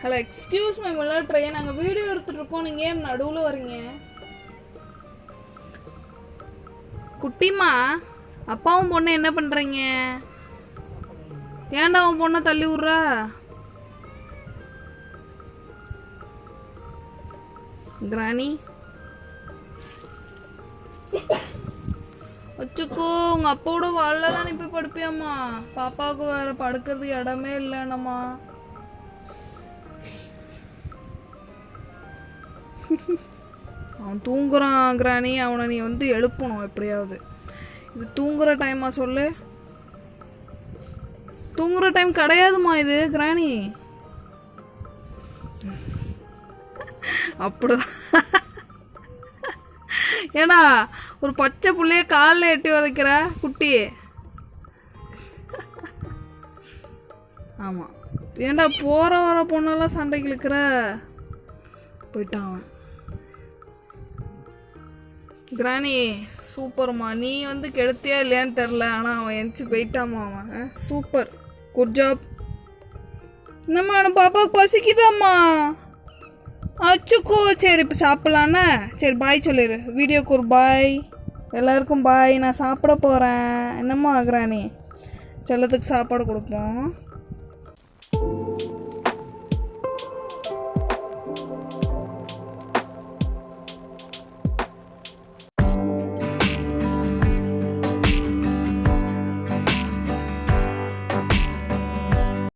Hello excuse me முள்ள train நாங்கள் video எடுத்துகிட்டு இருக்கோம். நீங்கள் ஏன் நடுவில் வரீங்க? குட்டிம்மா அப்பாவும் பொண்ணு என்ன பண்ணுறீங்க ஏன்டா உன் பொண்ணை தள்ளி விட்ற? கிராணி. வச்சுக்கோ உங்கள் அப்பாவோட வாழல தான் போய் படுப்பியாம்மா. பாப்பாவுக்கு வேற படுக்கிறதுக்கு இடமே இல்லைன்னம்மா. அவன் தூங்குறான் கிராணி அவனை நீ வந்து எழுப்பணும் எப்படியாவது. இது தூங்குற டைமா சொல்லு. தூங்குற டைம் கிடையாதுமா இது கிராணி அப்படிதான். ஏடா ஒரு பச்சை புள்ளைய காலில் எட்டி உதைக்கிற குட்டி? ஆமாம் ஏன்டா போகிற வர பொண்ணெல்லாம் சண்டைக்கு இழுக்கிற? போயிட்டான் அவன். கிராணி சூப்பர்மா. நீ வந்து கெடுத்தியா இல்லையான்னு தெரில ஆனால் அவன் எந்திச்சு போயிட்டாமா அவன்? சூப்பர். குட் ஜாப் என்னம்மா அவன் பாப்பாவுக்கு பசிக்குதாம்மா? அச்சுக்கோ. சரி இப்போ சாப்பிட்லாண்ணே சரி பாய் சொல்லிடு வீடியோக்கு ஒரு பாய் எல்லாருக்கும் பாய் நான் சாப்பிட போகிறேன் என்னம்மா கிராணி செல்லத்துக்கு சாப்பாடு கொடுப்போம்.